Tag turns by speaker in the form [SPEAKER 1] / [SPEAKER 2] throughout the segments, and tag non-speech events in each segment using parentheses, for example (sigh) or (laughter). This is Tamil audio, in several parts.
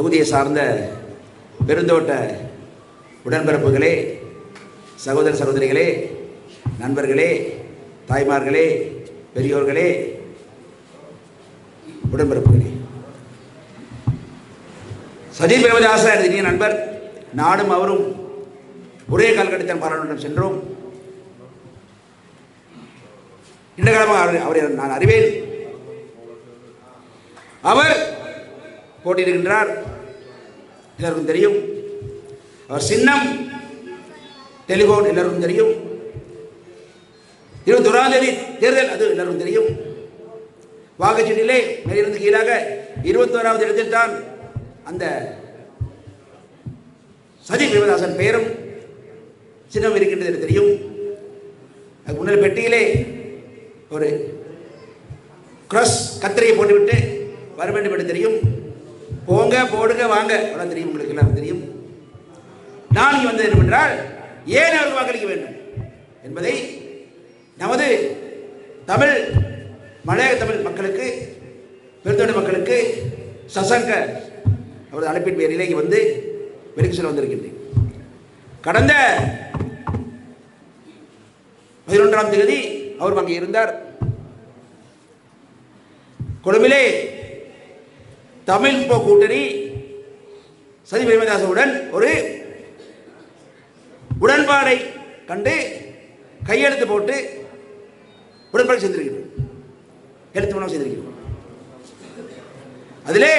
[SPEAKER 1] தொகுதியை சார்ந்த பெருந்தோட்ட உடன்பிறப்புகளே சகோதர சகோதரிகளே நண்பர்களே தாய்மார்களே பெரியோர்களே உடன்பிறப்புகளே. சஜித் பிரேமதாச இனிய நண்பர் நானும் அவரும் ஒரே காலகட்டத்தில் பாராளுமன்றம் சென்றோம். இந்த காலமாக அவரை நான் அறிவேன். அவர் போட்டியிடுகின்றார். எல்லாருக்கும் தெரியும். அவர் சின்னம். டெலிஃபோன் எல்லாருக்கும் தெரியும். இருபத்தி ஓராம் தேதி தேர்தல் அது எல்லாருக்கும் தெரியும். வாக்குச்சீட்டிலே மேலிருந்து கீழாக இருபத்தோராவது இடத்தில் தான் அந்த சஜி பிரேமதாசன் பெயரும் சின்னம் இருக்கின்றது எனக்கு தெரியும். முன்னர் பெட்டியிலே ஒரு கிராஸ் கத்திரையை போட்டுவிட்டு வர வேண்டும் என்று தெரியும். போங்க போடுங்க வாங்க. அவ்வளோ தெரியும் உங்களுக்கு எல்லாம். தெரியும்? நான் இங்கே வந்தது என்னவென்றால் ஏன் அவர்கள் வாக்களிக்க வேண்டும்? என்பதை நமது தமிழ் மலையக தமிழ் மக்களுக்கு பெருந்தோடு மக்களுக்கு சசங்க அவரது அழைப்பின் பேரிலே இங்கே வந்து வெளிக்கு சொல்ல வந்திருக்கின்றேன். கடந்த பதினொன்றாம் தேதி அவர் அங்கே இருந்தார். கொழும்பிலே தமிழ் போ கூட்டணி சதி பிரேமதாசவுடன் ஒரு உடன்பாடை கண்டு கையெழுத்து போட்டு உடன்பாடு செய்திருக்கிறோம் எழுத்து மூலம் செய்திருக்கிறோம் அதிலே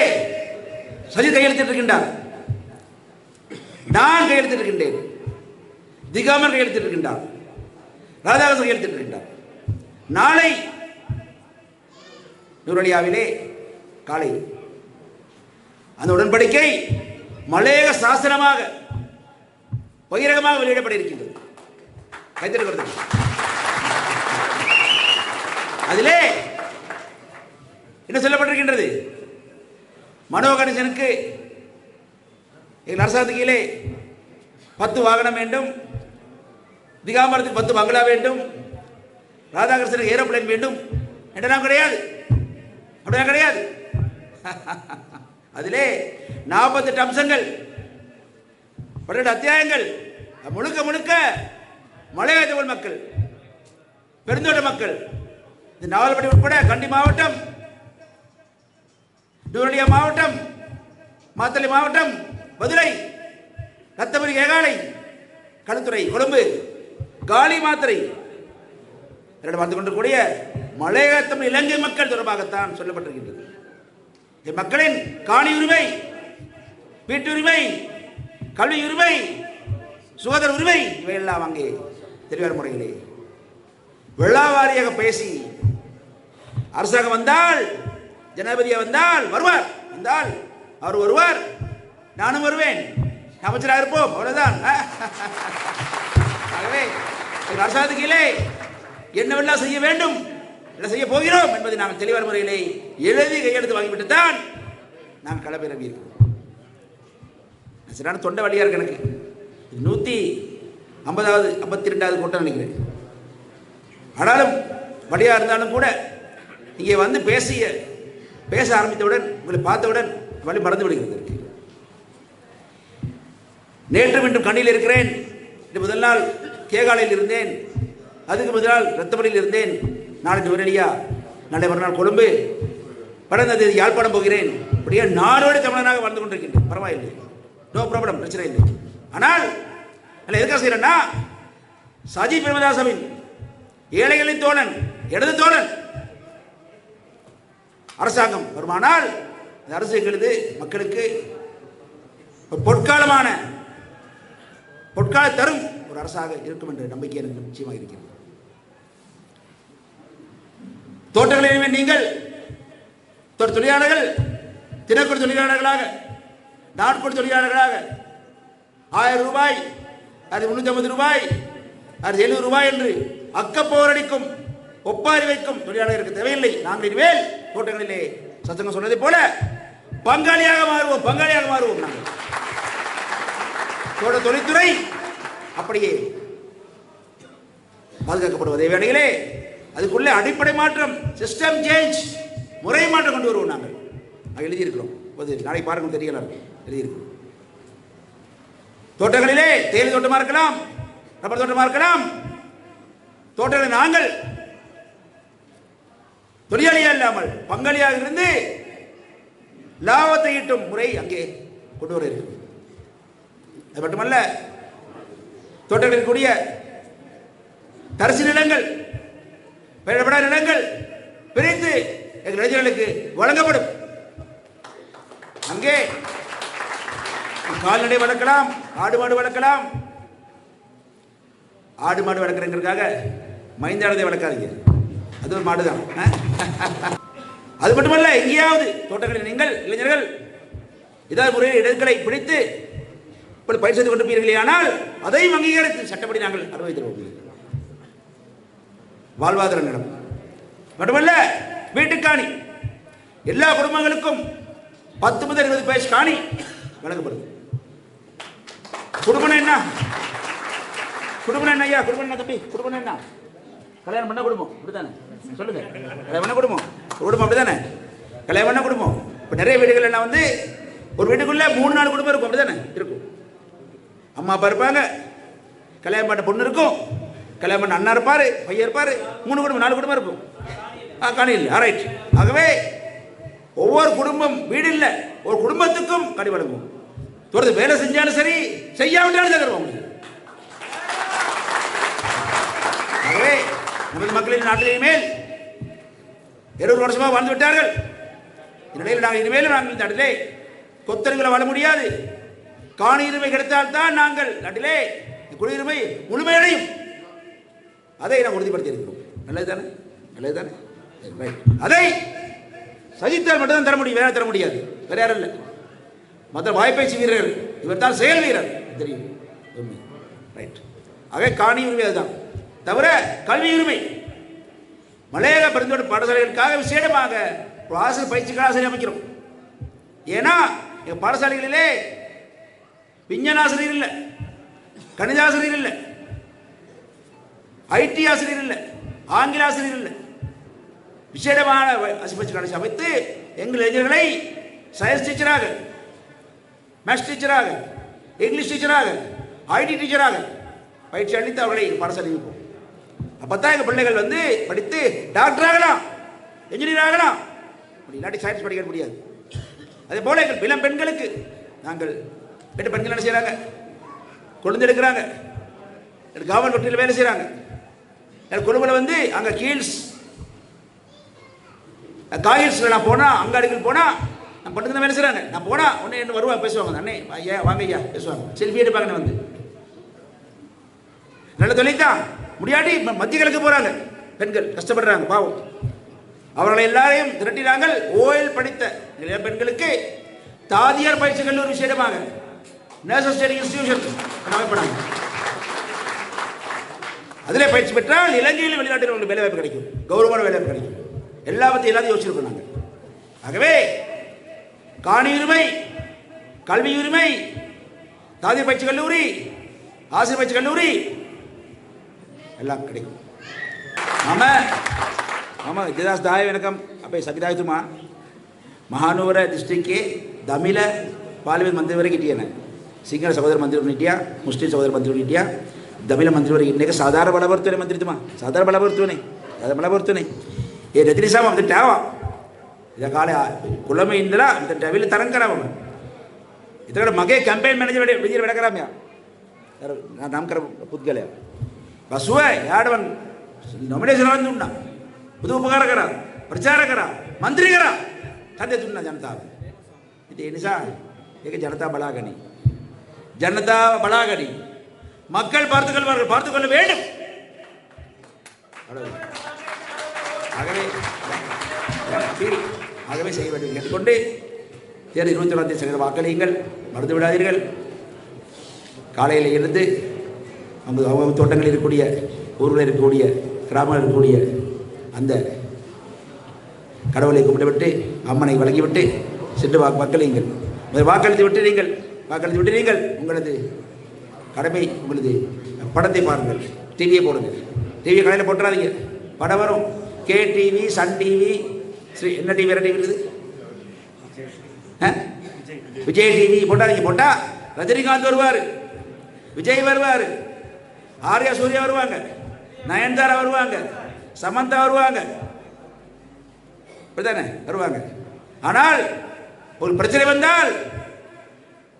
[SPEAKER 1] சஜித் கையெழுத்திட்டிருக்கின்றார் நான் கையெழுத்திட்டிருக்கின்றேன் திகாமன் கையெழுத்திட்டிருக்கின்றார் ராதாகிருஷ்ணன் கையெழுத்திட்டிருக்கின்றார் நாளை நூரலியாவிலே காலை அந்த உடன்படிக்கை மலையக சாசனமாக பகிரகமாக வெளியிடப்பட்டிருக்கின்றது. அதிலே என்ன சொல்லப்பட்டிருக்கின்றது? மனோகணேசனுக்கு எங்கள் அரசாங்கத்திலே கீழே பத்து வாகனம் வேண்டும் திகாமரத்துக்கு பத்து பங்களா வேண்டும் ராதாகிருஷ்ணனுக்கு ஏரோப்ளேன் வேண்டும். என்றெல்லாம் கிடையாது. அப்படிலாம் கிடையாது. (laughs) அதிலே நாற்பத்தெட்டு அம்சங்கள் பன்னெண்டு அத்தியாயங்கள் முழுக்க முழுக்க மலையாள தமிழ் மக்கள் பெருந்தோட்ட மக்கள். இந்த நாவல்படி உட்பட கண்டி மாவட்டம் டூரலியா மாவட்டம் மாத்தளை மாவட்டம் மதுரை ரத்தபுரி ஏகாலை களுத்துறை கொழும்பு காளி மாத்திரை. இரண்டு பார்த்து கொண்டிருக்கூடிய மலையக இலங்கை மக்கள் தொடர்பாகத்தான் சொல்லப்பட்டிருக்கின்றது. மக்களின் காணி உரிமை வீட்டுரிமை கல்வி உரிமை சுகாதார உரிமை இவையெல்லாம் அங்கே தெரிவார் முறையிலே. வெள்ளாவாரியாக பேசி அரசாங்கம் வந்தால் ஜனாதிபதியாக வந்தால் வருவார். வந்தால் அவர் வருவார். நானும் வருவேன். அமைச்சராக இருப்போம். அவ்வளவுதான். ஆகவே அரசாங்கத்துக்கு கீழே என்னவெல்லாம் செய்ய வேண்டும். என்ன செய்ய போகிறோம் என்பதை நாங்கள் தெளிவான முறையிலே எழுதி கையெழுத்து வாங்கிவிட்டு தான் நான் களப்பிறங்கி இருக்கிறோம் சரியான தொண்டை வழியாக இருக்கு எனக்கு. நூற்றி ஐம்பதாவது ஐம்பத்தி ரெண்டாவது கூட்டம் நினைக்கிறேன். ஆனாலும் வழியாக இருந்தாலும் கூட இங்கே வந்து பேசிய பேச ஆரம்பித்தவுடன் உங்களை பார்த்தவுடன் வழி மறந்து விடுகிறது இருக்கு நேற்று மீண்டும் கண்ணில் இருக்கிறேன். இன்று முதல் நாள் கேகாலையில் இருந்தேன். அதுக்கு முதல் நாள் ரத்தமணியில் இருந்தேன். நாளைக்கு நுவரெலியா நாளை மறுநாள் கொழும்பு. படம் தேதி யாழ்ப்பாணம் போகிறேன். அப்படியே நாடோடு தமிழனாக வாழ்ந்து கொண்டிருக்கின்றேன். பரவாயில்லை. நோ ப்ராப்ளம் பிரச்சனை இல்லை. ஆனால் நான் எதுக்காக செய்கிறேன்னா சஜி பிரேமதாசவின் ஏழைகளின் தோழன் இடது தோழன் அரசாங்கம் வருமானால் இந்த அரசு எங்களது மக்களுக்கு ஒரு பொற்காலமான பொற்கால தரும் ஒரு அரசாக இருக்கும் என்ற நம்பிக்கை எனக்கு நிச்சயமாக இருக்கிறது. தோட்டங்களிலுமே நீங்கள் தொழிலாளர்கள் தினக்கூலி தொழிலாளர்களாக நாட்கூலி தொழிலாளர்களாக ஆயிரம் ரூபாய் அது முன்னூத்தி ஐம்பது ரூபாய் அது எழுபது ரூபாய் என்று அக்கப்போரடிக்கும் ஒப்பாரி வைக்கும் தொழிலாளர்களுக்கு தேவையில்லை. நாங்கள் இனிமேல் தோட்டங்களிலே சத்தங்கம் சொன்னதை போல பங்காளியாக மாறுவோம் பங்காளியாக மாறுவோம் நாங்கள். தோட்ட தொழில்துறை அப்படியே பாதுகாக்கப்படுவதே வேளையிலே அதுக்குள்ளே அடிப்படை மாற்றம் சிஸ்டம் சேஞ்ச் முறை மாற்றம் கொண்டு வருவோம் நாங்கள். நாங்கள் எழுதியிருக்கிறோம். அது நாளைக்கு பாருங்க தெரியல எழுதியிருக்கிறோம். தோட்டங்களிலே தேயிலை தோட்டமா இருக்கலாம் ரப்பர் தோட்டமா இருக்கலாம். தோட்டங்களை நாங்கள் தொழிலாளியா இல்லாமல் பங்காளியாக இருந்து லாபத்தை ஈட்டும் முறை அங்கே கொண்டு வர இருக்கு அது மட்டுமல்ல தோட்டங்களில் இருக்கக்கூடிய தரிசு நிலங்கள் பெயரப்பட நிலங்கள் பிரிந்து எங்கள் இளைஞர்களுக்கு வழங்கப்படும். அங்கே கால்நடை வளர்க்கலாம் ஆடு மாடு வளர்க்கலாம். ஆடு மாடு வளர்க்குறங்கிறதுக்காக மைந்தானதை வளர்க்காதீங்க. அது ஒரு மாடு தான் அது மட்டுமல்ல எங்கேயாவது தோட்டங்களில் நீங்கள் இளைஞர்கள் ஏதாவது முறையில் இடங்களை பிடித்து இப்படி பயிர் செய்து கொண்டு போயிருங்களே ஆனால் அதையும் அங்கீகரித்து சட்டப்படி நாங்கள் அனுபவித்திருவோம் வாழ்வாதார நிலம். மட்டுமல்ல வீட்டுக்காணி. எல்லா குடும்பங்களுக்கும் பத்து முதல் இருபது பேஸ் காணி வழங்கப்படுது. குடும்பம் என்ன? குடும்பம் என்ன ஐயா? குடும்பம் என்ன தம்பி? குடும்பம் என்ன? கல்யாணம் பண்ண குடும்பம். அப்படித்தானே? சொல்லுங்க. கல்யாணம் பண்ண குடும்பம். குடும்பம் அப்படிதானே கல்யாணம் பண்ண குடும்பம். இப்போ நிறைய வீடுகள் என்ன வந்து ஒரு வீட்டுக்குள்ள மூணு நாலு குடும்பம் இருக்கும். அப்படிதானே இருக்கும். அம்மா அப்பா இருப்பாங்க. கல்யாணம் பண்ண பொண்ணு இருக்கும். கல்யாணம் பண்ண அண்ணா இருப்பார் பையன் இருப்பார் மூணு குடும்பம் நாலு குடும்பம் இருக்கும். ஆ காணி இல்லை. ஆகவே ஒவ்வொரு குடும்பம் வீடு இல்லை ஒரு குடும்பத்துக்கும் கடி வழங்கும் தொடர்ந்து வேலை செஞ்சாலும் சரி செய்யாவிட்டாலும் தகருவோம் ஆகவே நமது மக்களின் நாட்டிலே மேல் இருபது வருஷமாக வாழ்ந்து விட்டார்கள். இந்நிலையில் நாங்கள் இனிமேலும் நாங்கள் இந்த நாட்டிலே கொத்தருங்களை வாழ முடியாது. காணி உரிமை கிடைத்தால் தான் நாங்கள் நாட்டிலே குடியுரிமை முழுமையடையும். அதை நாம் உறுதிப்படுத்தி இருக்கிறோம் நல்லது தானே நல்லது தானே அதை சஜித்தால் மட்டும்தான் தர முடியும் வேற தர முடியாது. வேற யாரும் இல்லை. மற்ற வாய்ப்பேச்சு வீரர்கள் இவர் தான் செயல் வீரர். தெரியும். உண்மை. ரைட் ஆக காணி உரிமை அதுதான். தவிர கல்வி உரிமை. மலையக பெருந்தோட்ட பாடசாலைகளுக்காக விசேடமாக ஆசிரியர் பயிற்சிக்கு ஆசிரியர் அமைக்கிறோம். ஏன்னா எங்கள் பாடசாலைகளிலே விஞ்ஞான ஆசிரியர் இல்லை கணித ஆசிரியர் இல்லை ஐடி ஆசிரியர் இல்லை ஆங்கில ஆசிரியர் இல்லை. விசேடமான பயிற்சி அமைத்து எங்கள் இளைஞர்களை சயின்ஸ் டீச்சராக மேத்ஸ் டீச்சராக இங்கிலீஷ் டீச்சராக ஐடி டீச்சராக பயிற்சி அளித்து அவர்களை பாடசாலை வைப்போம் அப்போ தான் எங்கள் பிள்ளைகள் வந்து படித்து டாக்டர் ஆகலாம் என்ஜினியர் ஆகலாம். அப்படி இல்லாட்டி சயின்ஸ் படிக்க முடியாது. அதே போல எங்கள் இளம் பெண்களுக்கு நாங்கள் பெற்ற பெண்கள் என்ன செய்கிறாங்க கொழுந்து எடுக்கிறாங்க. கவர்மெண்ட் வேலை செய்கிறாங்க என் குடும்பத்தில் வந்து அங்கே கீழ்ஸ் காயில்ஸில் நான் போனால் அங்காடிகள் போனால் நான் பட்டுக்கு தான் வேலை செய்கிறாங்க நான் போனால் உடனே என்ன வருவாங்க பேசுவாங்க. அண்ணே ஐயா வாங்க ஐயா பேசுவாங்க. செல்ஃபி எடுப்பாங்க வந்து. நல்ல தொழில்தான் முடியாட்டி மத்திய கிழக்கு போகிறாங்க பெண்கள் கஷ்டப்படுறாங்க பாவம். அவர்களை எல்லாரையும் திரட்டினாங்கள் ஓயில் படித்த பெண்களுக்கு தாதியார் பயிற்சி கல்லூரி விஷயமாக நேஷனல் ஸ்டடி இன்ஸ்டிடியூஷன் அமைப்படாங்க அதிலே பயிற்சி பெற்றால் இலங்கையில் வெளிநாட்டில் உங்களுக்கு வேலை வாய்ப்பு கிடைக்கும். கௌரவமான வேலை வாய்ப்பு கிடைக்கும். எல்லா பற்றியும் எல்லாத்தையும் யோசிச்சிருக்கோம் நாங்கள். ஆகவே காணியுரிமை உரிமை கல்வி உரிமை தாதி பயிற்சி கல்லூரி ஆசிரியர் பயிற்சி கல்லூரி எல்லாம் கிடைக்கும். மம மம விஜயதாஸ் தாய வணக்கம். அப்போ சகிதாயுமா மகானூர டிஸ்ட்ரிக்ட்க்கு தமிழ பாலிவன் மந்திரி வரை கிட்டியானே. சிங்கள சகோதர மந்திரி பண்ணிட்டியா முஸ்லீம் சகோதர மந்திரி பண்ணிட்டியா දමිල මන්ත්‍රීවරු ඉන්න එක සාධාරණ බලාපොරොත්තු වෙන මන්ත්‍රීතුමා සාධාරණ බලාපොරොත්තුනේ සාධාරණ බලාපොරොත්තුනේ ඒ නැති නිසා මම මෙතනට ආවා ඉතින් කාලේ කොළඹ ඉඳලා මෙතනට ඇවිල්ලා තරම් කරා මම එතකොට මගේ කැම්පේන් මැනේජර් වැඩ විදියට වැඩ කරා මෙයා අර නම් කරපු පුද්ගලයා බසුව යාඩවන් නොමිනේෂන් එකක් දුන්නා. බුදු උපකාර කරා, ප්‍රචාර කරා, മന്ത്രി කරා. කඩේ දුන්නා ජනතාව. ඉතින් ඒ නිසා ඒක ජනතාව බලාගනි. ජනතාව බලාගනි. மக்கள் பார்த்துக் கொள்வார்கள் பார்த்துக் கொள்ள வேண்டும் ஆகவே ஆகவே செய்ய வேண்டும். கேட்டுக்கொண்டு தேர்தல் இருபத்தி ஒன்றாம் தேதி சதவீத வாக்களியுங்கள் மறந்து விடாதீர்கள். காலையில் இருந்து அவங்க அவங்க தோட்டங்களில் இருக்கக்கூடிய ஊர்களில் இருக்கக்கூடிய கிராமங்கள் இருக்கக்கூடிய அந்த கடவுளை கும்பிட்டுவிட்டு அம்மனை வழங்கிவிட்டு சென்று வாக்கு வாக்களியுங்கள். வாக்களித்து விட்டு நீங்கள் வாக்களித்து விட்டு நீங்கள் உங்களது கடமை உங்களது படத்தை பாருங்கள். டிவியை போடுங்க. டிவியை கடையில் போட்டுறாதீங்க. படம் வரும். K TV Sun TV Sri என்ன டிவி வேறு டிவி இருக்குது? விஜய் டிவி போட்டாதீங்க. போட்டால் ரஜினிகாந்த் வருவார். விஜய் வருவார். ஆர்யா சூர்யா வருவாங்க. நயன்தாரா வருவாங்க. சமந்தா வருவாங்க. அப்படிதானே வருவாங்க. ஆனால் ஒரு பிரச்சனை வந்தால்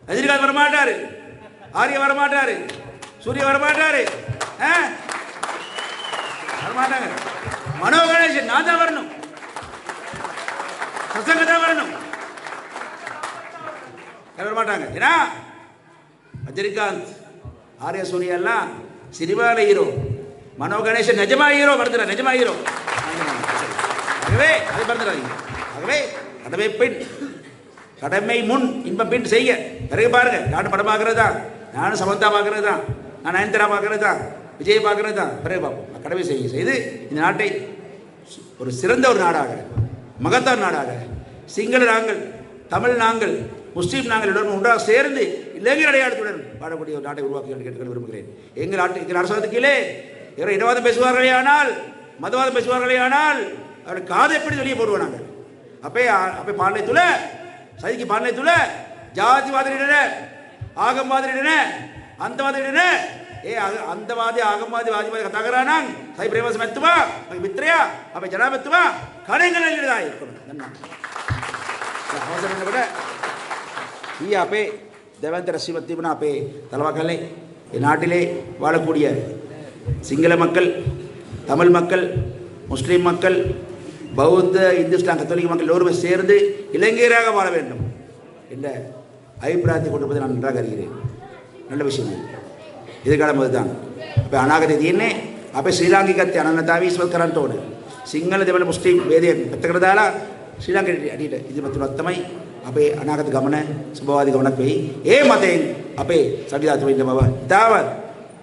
[SPEAKER 1] ரஜினிகாந்த் வரமாட்டார். ஆரிய வரமாட்டாரு. சூரிய வரமாட்டாரு. ஆ? வரமாட்டாங்க. மனோ கணேசன் நான் தான் வரணும். சசங்க தான் வரணும். வரமாட்டாங்க? வர மாட்டாங்க ஏன்னா ரஜினிகாந்த் ஆரிய சூர்யா எல்லாம் சினிமாவில் ஹீரோ மனோ கணேசன் நிஜமா ஹீரோ மறந்துடா நிஜமா ஹீரோ ஆகவே அதை மறந்துடாதீங்க. ஆகவே கடமை பின் கடமை முன் இன்பம் பின் செய்ய. பிறகு பாருங்க நாட்டு படமாகிறதா நானும் சமந்தா பார்க்கறது தான் நான் நயன்தாரா பார்க்கறது தான் விஜய் பார்க்கறது தான் பிறகு பார்ப்போம். கடமை செய்ய செய்து இந்த நாட்டை ஒரு சிறந்த ஒரு நாடாக மகத்தார் நாடாக சிங்கள நாங்கள் தமிழ் நாங்கள் முஸ்லீம் நாங்கள் எல்லோரும் ஒன்றாக சேர்ந்து இளைஞர் அடையாளத்துடன் வாழக்கூடிய ஒரு நாட்டை உருவாக்கி கேட்டுக்கொள்ள விரும்புகிறேன். எங்கள் நாட்டு எங்கள் அரசாங்கத்துக்கீழே இவரை இனவாதம் பேசுவார்களே ஆனால் மதவாதம் பேசுவார்களே ஆனால் அவருடைய காதை எப்படி வெளியே போடுவோம் நாங்கள்? அப்பே அப்பே பாண்டயத்துல சதிக்கு பாண்டயத்துல ஜாதிவாதியிடன ආගම්වාදයට නෑ අන්තවාදයට නෑ ඒ අ- අන්තවාදී ආගම්වාදී වාදිවාදී කතා කරා නම් සයි ප්‍රේමස් මැතිතුමා මගේ මිත්‍රයා අපේ ජනාධිපතිතුමා කණෙන් කණෙන් ඉඳලා ඉක්කොම දන්නවා අවසර වෙනකොට ඊ අපේ දෙවන්ත රැස්වීමක් තිබුණා අපේ தலவாக்கல்லே நாட்டிலே வாழக்கூடிய சிங்கள மக்கள் தமிழ் மக்கள் முஸ்லீம் மக்கள் பௌத்த இந்து இஸ்லாம் கத்தோலிக்க மக்கள் எல்லோருமே சேர்ந்து இளைஞராக வாழ வேண்டும் என்ற அபிப்பிராயத்தை கொண்டு போய் நான் நன்றாக அறிகிறேன் நல்ல விஷயம் எதிர்காலம் அதுதான் அப்போ ಅನಾಗತದೇನೆ අපේ ශ්‍රී ලාංකිකත්වය අනන්‍යතාවය ඉස්මතු කරන්න ඕනේ. සිංහල දෙමළ මුස්ලිම් ભેදය පැත්තකට දාලා ශ්‍රී ලංකේට අඩියට ඉදිරිපත් වුණා තමයි අපේ අනාගත ගමන සුබවාදී ගමනක් වෙයි. ඒ මතයෙන් අපේ සංවිධානයේ ඉන්න බව ඉතාවත්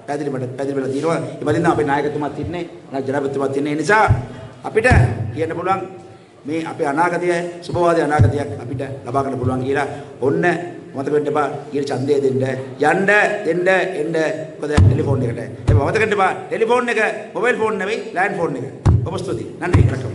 [SPEAKER 1] පැහැදිලිමට පැහැදිලිවලා තියෙනවා. ඒ බදින්න අපේ නායකතුමාත් ඉන්නේ, ජනාධිපතිතුමාත් ඉන්නේ. ඒ නිසා අපිට කියන්න පුළුවන් මේ අපේ අනාගතය සුබවාදී අනාගතයක් අපිට ලබා ගන්න පුළුවන් කියලා ඔන්න മമത കണ്ടുമാ ഈ ചന്തേ തിന്റെ ഞണ്ട് തിന്റെ എന്റെ ടെലിഫോണിന് കേട്ടെ. മമത കണ്ടുമാ ടെലിഫോണിന് മൊബൈൽ ഫോണിന് ലാൻഡ് ഫോണിന് ഉപസ്തുതി നന്ദി. കിടക്കും